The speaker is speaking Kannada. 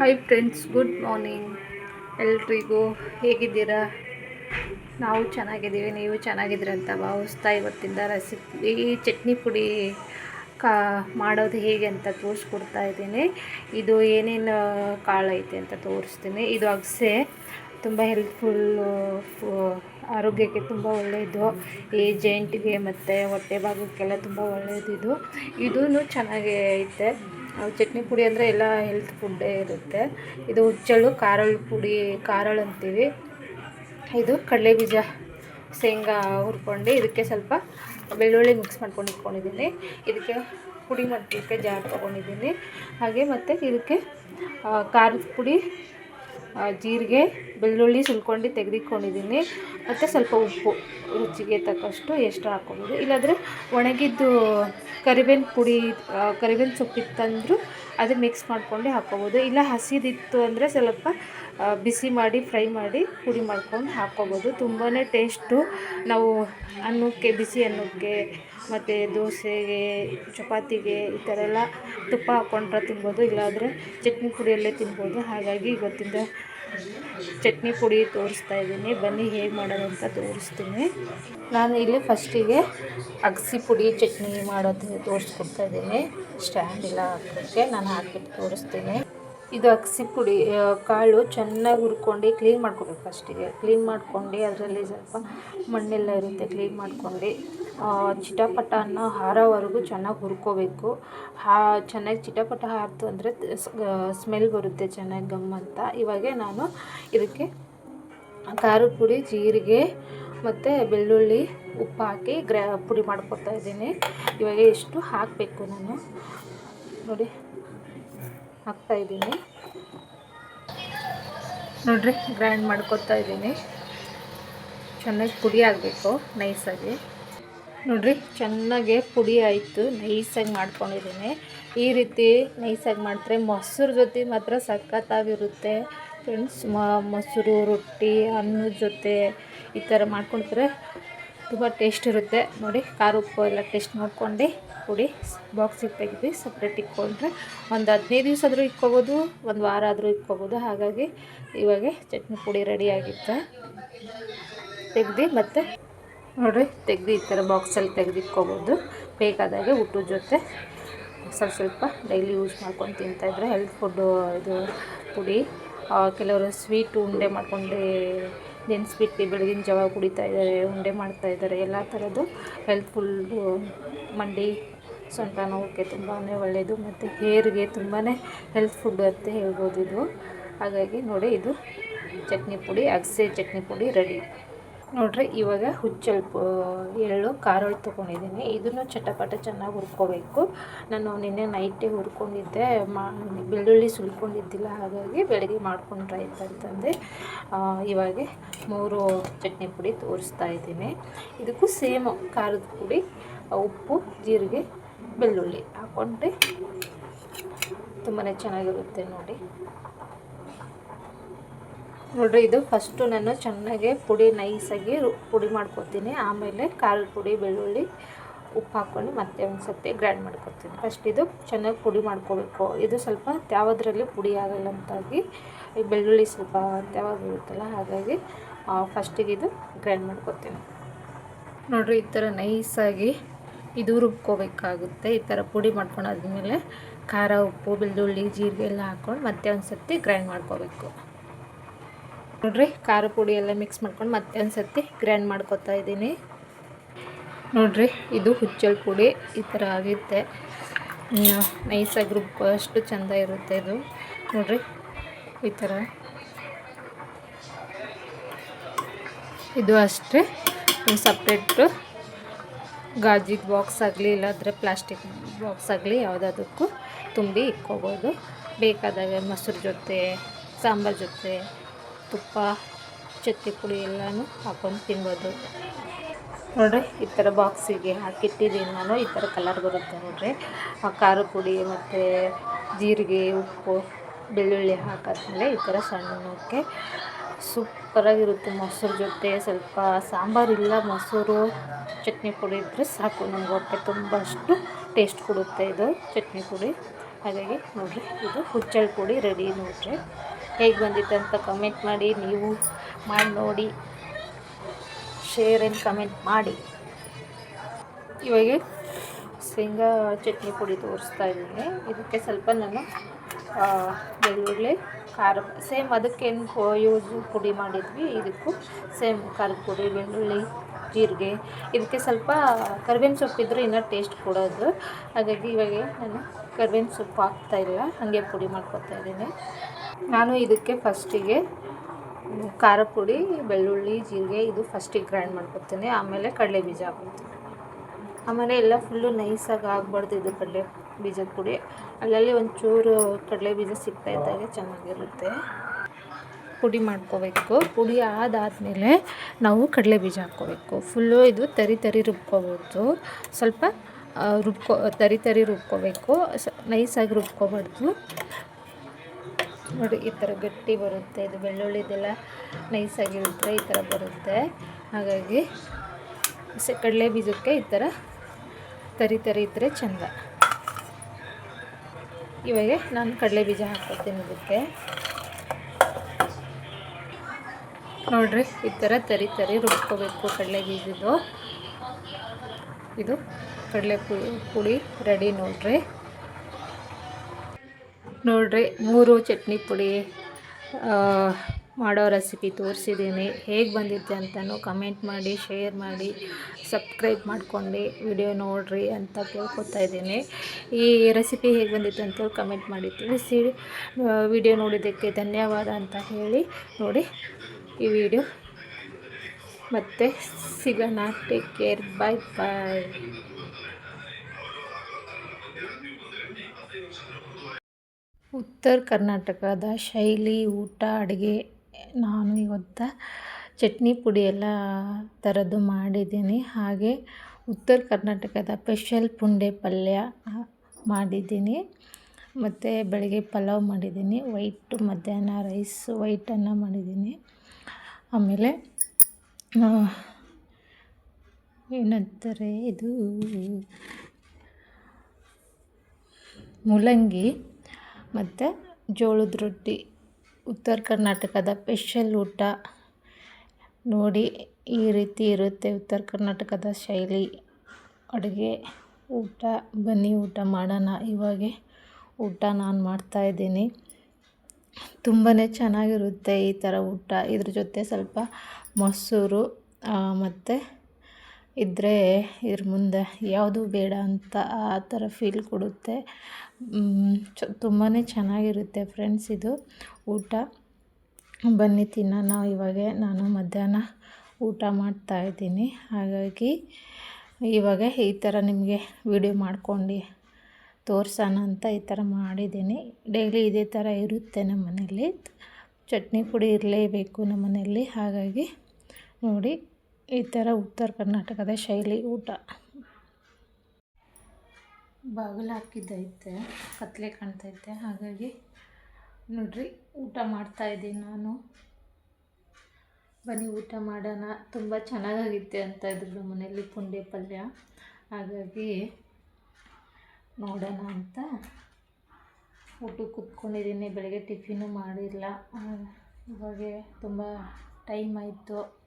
ಹಾಯ್ ಫ್ರೆಂಡ್ಸ್ ಗುಡ್ ಮಾರ್ನಿಂಗ್ ಎಲ್ರಿಗೂ ಹೇಗಿದ್ದೀರಾ? ನಾವು ಚೆನ್ನಾಗಿದ್ದೀವಿ, ನೀವು ಚೆನ್ನಾಗಿದ್ದೀರ ಅಂತ ಭಾವಿಸ್ತಾ ಇವತ್ತಿಂದ ರೆಸಿಪಿ ಈ ಚಟ್ನಿ ಪುಡಿ ಕಾ, ಮಾಡೋದು ಹೇಗೆ ಅಂತ ತೋರಿಸ್ಕೊಡ್ತಾ ಇದ್ದೀನಿ. ಇದು ಏನೇನು ಕಾಳು ಐತೆ ಅಂತ ತೋರಿಸ್ತೀನಿ. ಇದು ಅಗಸೆ, ತುಂಬ ಹೆಲ್ಪ್ಫುಲ್ಲು ಆರೋಗ್ಯಕ್ಕೆ ತುಂಬ ಒಳ್ಳೆಯದು ಈ ಜೈಂಟಿಗೆ ಮತ್ತು ಹೊಟ್ಟೆ ಭಾಗಕ್ಕೆಲ್ಲ ತುಂಬ ಒಳ್ಳೆಯದು ಇದು ಇದೂ ಚೆನ್ನಾಗೇ ಐತೆ. ಚಟ್ನಿ ಪುಡಿ ಅಂದರೆ ಎಲ್ಲ ಹೆಲ್ತ್ ಫುಡ್ಡೇ ಇರುತ್ತೆ. ಇದು ಹುಚ್ಚಳು ಕಾರಳು ಪುಡಿ ಕಾರಳು ಅಂತೀವಿ. ಇದು ಕಡಲೆ ಬೀಜ, ಶೇಂಗಾ ಹುರ್ಕೊಂಡು ಇದಕ್ಕೆ ಸ್ವಲ್ಪ ಬೆಳ್ಳುಳ್ಳಿ ಮಿಕ್ಸ್ ಮಾಡ್ಕೊಂಡು ಇಟ್ಕೊಂಡಿದ್ದೀನಿ. ಇದಕ್ಕೆ ಪುಡಿ ಮಾಡಲಿಕ್ಕೆ ಜಾರ್ ತೊಗೊಂಡಿದ್ದೀನಿ. ಹಾಗೆ ಮತ್ತು ಇದಕ್ಕೆ ಖಾರದ ಪುಡಿ ಜೀರಿಗೆ, ಬೆಳ್ಳುಳ್ಳಿ ಸುಲ್ಕೊಂಡು ತೆಗೆದಿಟ್ಕೊಂಡಿದ್ದೀನಿ. ಮತ್ತು ಸ್ವಲ್ಪ ಉಪ್ಪು, ರುಚಿಗೆ ತಕ್ಕಷ್ಟು ಎಷ್ಟು ಹಾಕ್ಕೊಬೋದು ಇಲ್ಲಾಂದರೆ ಒಣಗಿದ್ದು ಕರಿಬೇವಿನ ಪುಡಿ ಕರಿಬೇವಿನ ಸೊಪ್ಪಿತ್ತಂದರೂ ಅದು ಮಿಕ್ಸ್ ಮಾಡ್ಕೊಂಡು ಹಾಕ್ಕೊಬೋದು. ಇಲ್ಲ ಹಸಿದಿತ್ತು ಅಂದರೆ ಸ್ವಲ್ಪ ಬಿಸಿ ಮಾಡಿ, ಫ್ರೈ ಮಾಡಿ ಪುಡಿ ಮಾಡ್ಕೊಂಡು ಹಾಕ್ಕೊಬೋದು. ತುಂಬಾ ಟೇಸ್ಟು ನಾವು ಅನ್ನಕ್ಕೆ, ಬಿಸಿ ಅನ್ನಕ್ಕೆ ಮತ್ತು ದೋಸೆಗೆ, ಚಪಾತಿಗೆ ಈ ಥರ ಎಲ್ಲ ತುಪ್ಪ ಹಾಕ್ಕೊಂಡ್ರೆ ತಿನ್ಬೋದು, ಇಲ್ಲಾಂದರೆ ಚಟ್ನಿ ಪುಡಿಯಲ್ಲೇ ತಿನ್ಬೋದು. ಹಾಗಾಗಿ ಇವತ್ತಿಂದ ಚಟ್ನಿ ಪುಡಿ ತೋರಿಸ್ತಾ ಇದ್ದೀನಿ. ಬನ್ನಿ ಹೇಗೆ ಮಾಡೋದು ಅಂತ ತೋರಿಸ್ತೀನಿ. ನಾನು ಇಲ್ಲಿ ಫಸ್ಟಿಗೆ ಅಗಸಿ ಪುಡಿ ಚಟ್ನಿ ಮಾಡೋದು ತೋರಿಸ್ಕೊಡ್ತಾ ಇದ್ದೀನಿ. ಸ್ಟ್ಯಾಂಡ್ ಇಲ್ಲ ಹಾಕೋಕ್ಕೆ, ನಾನು ಹಾಕಿಬಿಟ್ಟು ತೋರಿಸ್ತೀನಿ. ಇದು ಅಗಸಿ ಪುಡಿ ಕಾಳು ಚೆನ್ನಾಗಿ ಹುರ್ಕೊಂಡು ಕ್ಲೀನ್ ಮಾಡ್ಕೋಬೇಕು ಫಸ್ಟಿಗೆ. ಕ್ಲೀನ್ ಮಾಡ್ಕೊಂಡು ಅದರಲ್ಲಿ ಸ್ವಲ್ಪ ಮಣ್ಣೆಲ್ಲ ಇರುತ್ತೆ ಕ್ಲೀನ್ ಮಾಡ್ಕೊಂಡು. ಚಿಟಪಟ ಅನ್ನೋ ಹಾರೋವರೆಗೂ ಚೆನ್ನಾಗಿ ಹುರ್ಕೋಬೇಕು. ಹಾ, ಚೆನ್ನಾಗಿ ಚಿಟಪಟ ಹಾರ್ತು ಅಂದರೆ ಸ್ಮೆಲ್ ಬರುತ್ತೆ ಚೆನ್ನಾಗಿ ಗಮ್ ಅಂತ. ಇವಾಗೆ ನಾನು ಇದಕ್ಕೆ ಖಾರದ ಪುಡಿ, ಜೀರಿಗೆ ಮತ್ತು ಬೆಳ್ಳುಳ್ಳಿ ಉಪ್ಪು ಹಾಕಿ ಗ್ರಾ, ಪುಡಿ ಮಾಡ್ಕೊತಾ ಇದ್ದೀನಿ. ಇವಾಗ ಎಷ್ಟು ಹಾಕಬೇಕು ನಾನು? ನೋಡಿ, ಹಾಕ್ತಾ ಇದ್ದೀನಿ. ನೋಡ್ರಿ, ಗ್ರೈಂಡ್ ಮಾಡ್ಕೊತಾ ಇದ್ದೀನಿ. ಚೆನ್ನಾಗಿ ಪುಡಿ ಆಗಬೇಕು, ನೈಸಾಗಿ. ನೋಡ್ರಿ, ಚೆನ್ನಾಗೆ ಪುಡಿ ಆಯಿತು, ನೈಸಾಗಿ ಮಾಡ್ಕೊಂಡಿದ್ದೀನಿ. ಈ ರೀತಿ ನೈಸಾಗಿ ಮಾಡಿದ್ರೆ ಮೊಸರು ಜೊತೆ ಮಾತ್ರ ಸಖತ್ತಾಗಿರುತ್ತೆ. ಫ್ರೆಂಡ್ಸ್ ಮೊಸರು, ರೊಟ್ಟಿ ಅನ್ನದ ಜೊತೆ ಈ ಥರ ಮಾಡ್ಕೊಳ್ತಾರೆ ತುಂಬ ಟೇಸ್ಟ್ ಇರುತ್ತೆ. ನೋಡಿ, ಖಾರ ಉಪ್ಪು ಎಲ್ಲ ಟೇಸ್ಟ್ ನೋಡ್ಕೊಂಡು ಪುಡಿ ಬಾಕ್ಸಿಗೆ ತೆಗೆದು ಸಪ್ರೇಟ್ ಇಟ್ಕೊಂಡ್ರೆ ಒಂದು ಹದಿನೈದು ದಿವಸ ಆದರೂ ಇಟ್ಕೋಬೋದು, ಒಂದು ವಾರ ಆದರೂ ಇಟ್ಕೋಬೋದು. ಹಾಗಾಗಿ ಇವಾಗ ಚಟ್ನಿ ಪುಡಿ ರೆಡಿ ಆಗಿತ್ತು. ತೆಗ್ದು ಮತ್ತು ನೋಡಿರಿ, ತೆಗ್ದು ಈ ಥರ ಬಾಕ್ಸಲ್ಲಿ ತೆಗೆದಿಟ್ಕೋಬೋದು. ಬೇಕಾದಾಗೆ ಊಟದ ಜೊತೆ ಸ್ವಲ್ಪ ಸ್ವಲ್ಪ ಡೈಲಿ ಯೂಸ್ ಮಾಡ್ಕೊಂಡು ತಿಂತಾಯಿದ್ರೆ ಹೆಲ್ತ್ ಫುಡ್ಡು ಇದು ಪುಡಿ ಕೆಲವರು ಸ್ವೀಟ್ ಉಂಡೆ ಮಾಡ್ಕೊಂಡು ನೆನೆಸ್ಬಿಟ್ಟು ಬೆಳಗಿನ ಜಾವ ಕುಡಿತಾ ಇದ್ದಾರೆ, ಉಂಡೆ ಮಾಡ್ತಾ ಇದ್ದಾರೆ, ಎಲ್ಲ ಥರದ್ದು ಹೆಲ್ತ್ಫುಲ್ಲು ಮಂಡಿ, ಸೊಂಟ ನೋವಕ್ಕೆ ತುಂಬಾ ಒಳ್ಳೆಯದು ಮತ್ತು ಹೇರ್ಗೆ ತುಂಬಾ ಹೆಲ್ತ್ ಫುಡ್ ಅಂತ ಹೇಳ್ಬೋದು ಇದು. ಹಾಗಾಗಿ ನೋಡಿ ಇದು ಚಟ್ನಿ ಪುಡಿ, ಅಗಸೆ ಚಟ್ನಿ ಪುಡಿ ರೆಡಿ ನೋಡ್ರಿ, ಇವಾಗ ಹುಚ್ಚಲ್ ಎಳ್ಳು ಖಾರಳು ತೊಗೊಂಡಿದ್ದೀನಿ. ಇದನ್ನು ಚಟಪಟ ಚೆನ್ನಾಗಿ ಹುರ್ಕೋಬೇಕು. ನಾನು ನಿನ್ನೆ ನೈಟೇ ಹುರ್ಕೊಂಡಿದ್ದೆ, ಮಾ, ಬೆಳ್ಳುಳ್ಳಿ ಸುಲ್ಕೊಂಡಿದ್ದಿಲ್ಲ, ಹಾಗಾಗಿ ಬೆಳಗ್ಗೆ ಮಾಡ್ಕೊಂಡ್ರೆ ಆಯ್ತು ಅಂತಂದೆ ಇವಾಗ ಮೂರು ಚಟ್ನಿ ಪುಡಿ ತೋರಿಸ್ತಾ ಇದ್ದೀನಿ. ಇದಕ್ಕೂ ಸೇಮು ಖಾರದ ಪುಡಿ, ಉಪ್ಪು, ಜೀರಿಗೆ, ಬೆಳ್ಳುಳ್ಳಿ ಹಾಕ್ಕೊಂಡ್ರೆ ತುಂಬಾ ಚೆನ್ನಾಗಿರುತ್ತೆ ನೋಡಿ. ನೋಡ್ರಿ, ಇದು ಫಸ್ಟು ನಾನು ಚೆನ್ನಾಗಿ ಪುಡಿ ನೈಸಾಗಿ ಪುಡಿ ಮಾಡ್ಕೊತೀನಿ. ಆಮೇಲೆ ಕಾಲು ಪುಡಿ, ಬೆಳ್ಳುಳ್ಳಿ ಉಪ್ಪು ಹಾಕ್ಕೊಂಡು ಮತ್ತೆ ಒಂದು ಸತಿ ಗ್ರೈಂಡ್ ಮಾಡ್ಕೊತೀನಿ. ಫಸ್ಟ್ ಇದು ಚೆನ್ನಾಗಿ ಪುಡಿ ಮಾಡ್ಕೋಬೇಕು. ಇದು ಸ್ವಲ್ಪ ತ್ಯಾವದ್ರಲ್ಲಿ ಪುಡಿ ಆಗಲ್ಲ ಅಂತಾಗಿ, ಈ ಬೆಳ್ಳುಳ್ಳಿ ಸ್ವಲ್ಪ ತ್ಯಾವಾಗಿರುತ್ತಲ್ಲ ಹಾಗಾಗಿ ಫಸ್ಟಿಗೆ ಇದು ಗ್ರೈಂಡ್ ಮಾಡ್ಕೊತೀನಿ. ನೋಡ್ರಿ, ಈ ಥರ ನೈಸಾಗಿ ಇದು ರುಬ್ಕೋಬೇಕಾಗುತ್ತೆ. ಈ ಥರ ಪುಡಿ ಮಾಡ್ಕೊಂಡಾದ್ಮೇಲೆ ಖಾರ, ಉಪ್ಪು, ಬೆಳ್ಳುಳ್ಳಿ, ಜೀರಿಗೆ ಎಲ್ಲ ಹಾಕ್ಕೊಂಡು ಮತ್ತೆ ಒಂದು ಸರ್ತಿ ಗ್ರೈಂಡ್ ಮಾಡ್ಕೋಬೇಕು. ನೋಡ್ರಿ, ಖಾರ ಪುಡಿ ಎಲ್ಲ ಮಿಕ್ಸ್ ಮಾಡ್ಕೊಂಡು ಮತ್ತೆ ಒಂದು ಸರ್ತಿ ಗ್ರೈಂಡ್ ಮಾಡ್ಕೊತಾ ಇದ್ದೀನಿ. ನೋಡ್ರಿ, ಇದು ಹುಚ್ಚಲ್ ಪುಡಿ, ಈ ಥರ ಆಗುತ್ತೆ ನೈಸಾಗಿ ರುಬ್ಬೋ ಅಷ್ಟು ಚೆಂದ ಇರುತ್ತೆ ಇದು. ನೋಡ್ರಿ, ಈ ಥರ ಇದು ಅಷ್ಟೇ ಸಪ್ರೇಟು ಗಾಜಿಗೆ ಬಾಕ್ಸ್ ಆಗಲಿ, ಇಲ್ಲಾಂದರೆ ಪ್ಲಾಸ್ಟಿಕ್ ಬಾಕ್ಸ್ ಆಗಲಿ, ಯಾವುದಾದಕ್ಕೂ ತುಂಬಿ ಇಟ್ಕೋಬೋದು. ಬೇಕಾದಾಗ ಮೊಸರು ಜೊತೆ, ಸಾಂಬಾರು ಜೊತೆ ತುಪ್ಪ ಚಟ್ನಿ ಪುಡಿ ಎಲ್ಲನೂ ಹಾಕೊಂಡು ತಿನ್ಬೋದು. ನೋಡ್ರಿ. ಈ ಥರ ಬಾಕ್ಸಿಗೆ ಹಾಕಿಟ್ಟಿದ್ದೀನಿ ನಾನು. ಈ ಥರ ಕಲರ್ ಬರುತ್ತೆ ನೋಡ್ರಿ. ಆ ಖಾರ ಪುಡಿ ಮತ್ತು ಜೀರಿಗೆ ಉಪ್ಪು ಬೆಳ್ಳುಳ್ಳಿ ಹಾಕಾದ್ಮೇಲೆ ಈ ಥರ ಸಣ್ಣಕ್ಕೆ ಸೂಪರಾಗಿರುತ್ತೆ ಮೊಸರು ಜೊತೆ. ಸ್ವಲ್ಪ ಸಾಂಬಾರು ಇಲ್ಲ ಮೊಸರು ಚಟ್ನಿ ಪುಡಿ ಇದ್ದರೆ ಸಾಕು. ನಮ್ಗೆ ಹೊಟ್ಟೆ ತುಂಬ ಅಷ್ಟು ಟೇಸ್ಟ್ ಕೊಡುತ್ತೆ ಇದು ಚಟ್ನಿ ಪುಡಿ. ಹಾಗಾಗಿ ನೋಡಿರಿ ಇದು ಹುಚ್ಚಳ ಪುಡಿ ರೆಡಿ ನೋಡಿರಿ. ಹೇಗೆ ಬಂದಿತ್ತು ಅಂತ ಕಮೆಂಟ್ ಮಾಡಿ, ನೀವು ಮಾಡಿ ನೋಡಿ. ಶೇರ್ ಆ್ಯಂಡ್ ಕಮೆಂಟ್ ಮಾಡಿ. ಇವಾಗ ಶೇಂಗಾ ಚಟ್ನಿ ಪುಡಿ ತೋರಿಸ್ತಾ ಇದ್ದೀನಿ. ಇದಕ್ಕೆ ಸ್ವಲ್ಪ ನಾನು ಬೆಳ್ಳುಳ್ಳಿ, ಖಾರ ಸೇಮ್ ಅದಕ್ಕೇನು ಯೂಸ್ ಪುಡಿ ಮಾಡಿದ್ವಿ. ಇದಕ್ಕೂ ಸೇಮ್ ಖಾರದ ಪುಡಿ, ಬೆಳ್ಳುಳ್ಳಿ, ಜೀರಿಗೆ. ಇದಕ್ಕೆ ಸ್ವಲ್ಪ ಕರಿಬೇವಿನ ಸೊಪ್ಪಿದ್ರೆ ಇನ್ನೂ ಟೇಸ್ಟ್ ಕೊಡೋದು. ಹಾಗಾಗಿ ಇವಾಗ ನಾನು ಕರಿಬೇವಿನ ಸೊಪ್ಪು ಹಾಕ್ತಾ ಇಲ್ಲ, ಹಾಗೆ ಪುಡಿ ಮಾಡ್ಕೊತಾ ಇದ್ದೀನಿ. ನಾನು ಇದಕ್ಕೆ ಫಸ್ಟಿಗೆ ಖಾರ ಪುಡಿ, ಬೆಳ್ಳುಳ್ಳಿ, ಜೀರಿಗೆ, ಇದು ಫಸ್ಟಿಗೆ ಗ್ರೈಂಡ್ ಮಾಡ್ಕೊತೀನಿ. ಆಮೇಲೆ ಕಡಲೆ ಬೀಜ ಹಾಕ್ತೀನಿ ಆಮೇಲೆ ಎಲ್ಲ ಫುಲ್ಲು ನೈಸಾಗಿ ಆಗಬಾರ್ದು ಇದು ಕಡಲೆ ಬೀಜದ ಪುಡಿ. ಅಲ್ಲಲ್ಲಿ ಒಂಚೂರು ಕಡಲೆ ಬೀಜ ಸಿಗ್ತಾ ಇದ್ದಾಗ ಚೆನ್ನಾಗಿರುತ್ತೆ. ಪುಡಿ ಮಾಡ್ಕೋಬೇಕು. ಪುಡಿ ಆದಾದಮೇಲೆ ನಾವು ಕಡಲೆ ಬೀಜ ಹಾಕ್ಕೋಬೇಕು. ಫುಲ್ಲು ಇದು ತರಿ ತರಿ ರುಬ್ಕೋಬೋದು ಸ್ವಲ್ಪ ರುಬ್ಕೊ, ತರಿ ತರಿ ರುಬ್ಕೋಬೇಕು. ನೈಸಾಗಿ ರುಬ್ಕೋಬಾರ್ದು. ನೋಡಿ, ಈ ಥರ ಗಟ್ಟಿ ಬರುತ್ತೆ. ಇದು ಬೆಳ್ಳುಳ್ಳಿದೆಲ್ಲ ನೈಸಾಗಿರುತ್ತೆ ಈ ಥರ ಬರುತ್ತೆ. ಹಾಗಾಗಿ ಸೆ, ಕಡಲೆ ಬೀಜಕ್ಕೆ ಈ ಥರ ತರಿ ತರಿ ಇದ್ದರೆ ಚೆಂದ. ಇವಾಗ ನಾನು ಕಡಲೆ ಬೀಜ ಹಾಕ್ಕೊತೀನಿ ಇದಕ್ಕೆ. ನೋಡ್ರಿ, ಈ ಥರ ತರಿ ತರಿ ರುಬ್ಕೋಬೇಕು ಕಡಲೆ ಬೀಜದ್ದು. ಇದು ಕಡಲೆ ಪುಡಿ ರೆಡಿ ನೋಡ್ರಿ. ನೋಡ್ರಿ, ಮೂರು ಚಟ್ನಿ ಪುಡಿ ಮಾಡೋ ರೆಸಿಪಿ ತೋರಿಸಿದ್ದೀನಿ ಹೇಗೆ ಬಂದಿದ್ದೆ ಅಂತಲೂ ಕಮೆಂಟ್ ಮಾಡಿ ಶೇರ್ ಮಾಡಿ ಸಬ್ಸ್ಕ್ರೈಬ್ ಮಾಡ್ಕೊಂಡು ವಿಡಿಯೋ ನೋಡಿರಿ ಅಂತ ಕೇಳ್ಕೊತಾ ಇದ್ದೀನಿ. ಈ ರೆಸಿಪಿ ಹೇಗೆ ಬಂದಿತ್ತು ಅಂತ ಕಮೆಂಟ್ ಮಾಡಿ, ತಿಳಿಸಿ. ವಿಡಿಯೋ ನೋಡಿದ್ದಕ್ಕೆ ಧನ್ಯವಾದ ಅಂತ ಹೇಳಿ ನೋಡಿ ಈ ವಿಡಿಯೋ ಮತ್ತೆ ಸಿಗೋಣ. ಟೇಕ್ ಕೇರ್ ಬಾಯ್ ಬಾಯ್ ಉತ್ತರ ಕರ್ನಾಟಕದ ಶೈಲಿ, ಊಟ, ಅಡುಗೆ, ನಾನು ಇವತ್ತು ಚಟ್ನಿ ಪುಡಿ ಎಲ್ಲ ಥರದ್ದು ಮಾಡಿದ್ದೀನಿ. ಹಾಗೆ ಉತ್ತರ ಕರ್ನಾಟಕದ ಸ್ಪೆಷಲ್ ಪುಂಡೆ ಪಲ್ಯ ಮಾಡಿದ್ದೀನಿ. ಮತ್ತು ಬೆಳಗ್ಗೆ ಪಲಾವ್ ಮಾಡಿದ್ದೀನಿ. ವೈಟ್ ಮಧ್ಯಾಹ್ನ ರೈಸ್, ವೈಟ್ ಅನ್ನ ಮಾಡಿದ್ದೀನಿ. ಆಮೇಲೆ ಏನಂತಾರೆ ಇದು? ಮೂಲಂಗಿ. ಮತ್ತು ಜೋಳದ ರೊಟ್ಟಿ, ಉತ್ತರ ಕರ್ನಾಟಕದ ಸ್ಪೆಷಲ್ ಊಟ. ನೋಡಿ, ಈ ರೀತಿ ಇರುತ್ತೆ ಉತ್ತರ ಕರ್ನಾಟಕದ ಶೈಲಿ. ಅಡುಗೆ ಊಟ, ಬನ್ನಿ ಊಟ ಮಾಡೋಣ. ಇವಾಗೆ ಊಟ ನಾನು ಮಾಡ್ತಾಯಿದ್ದೀನಿ ತುಂಬಾ ಚೆನ್ನಾಗಿರುತ್ತೆ ಈ ಥರ ಊಟ. ಇದ್ರ ಜೊತೆ ಸ್ವಲ್ಪ ಮೊಸರು ಮತ್ತು ಇದ್ದರೆ ಇದ್ರ ಮುಂದೆ ಯಾವುದು ಬೇಡ ಅಂತ ಆ ಥರ ಫೀಲ್ ಕೊಡುತ್ತೆ. ಚ ತುಂಬಾ ಚೆನ್ನಾಗಿರುತ್ತೆ ಫ್ರೆಂಡ್ಸ್ ಇದು. ಊಟ. ಬನ್ನಿ ತಿನ್ನೋಣ. ಇವಾಗ ನಾನು ಮಧ್ಯಾಹ್ನ ಊಟ ಮಾಡ್ತಾಯಿದ್ದೀನಿ ಹಾಗಾಗಿ ಇವಾಗ ಈ ಥರ ನಿಮಗೆ ವಿಡಿಯೋ ಮಾಡ್ಕೊಂಡು ತೋರ್ಸೋಣ ಅಂತ ಈ ಥರ ಮಾಡಿದ್ದೀನಿ. ಡೈಲಿ ಇದೇ ಥರ ಇರುತ್ತೆ ನಮ್ಮ ಮನೇಲಿ. ಚಟ್ನಿ ಪುಡಿ ಇರಲೇಬೇಕು ನಮ್ಮ ಮನೆಯಲ್ಲಿ ಹಾಗಾಗಿ ನೋಡಿ ಈ ಥರ ಉತ್ತರ ಕರ್ನಾಟಕದ ಶೈಲಿ ಊಟ. ಬಾಗಿಲು ಹಾಕಿದ್ದೈತೆ, ಕತ್ಲೆ ಕಾಣ್ತೈತೆ. ಹಾಗಾಗಿ ನೋಡ್ರಿ, ಊಟ ಮಾಡ್ತಾಯಿದ್ದೀನಿ ನಾನು. ಬನ್ನಿ, ಊಟ ಮಾಡೋಣ. ತುಂಬ ಚೆನ್ನಾಗಾಗಿತ್ತೆ ಅಂತ ಇದ್ರು ಮನೆಯಲ್ಲಿ ಪುಂಡೆ ಪಲ್ಯ. ಹಾಗಾಗಿ ನೋಡೋಣ ಅಂತ. ಊಟಕ್ಕೆ ಕೂತ್ಕೊಂಡಿದ್ದೀನಿ, ಬೆಳಗ್ಗೆ ಟಿಫಿನು ಮಾಡಿಲ್ಲ. ಇವಾಗ ತುಂಬ ಟೈಮ್ ಆಯಿತು.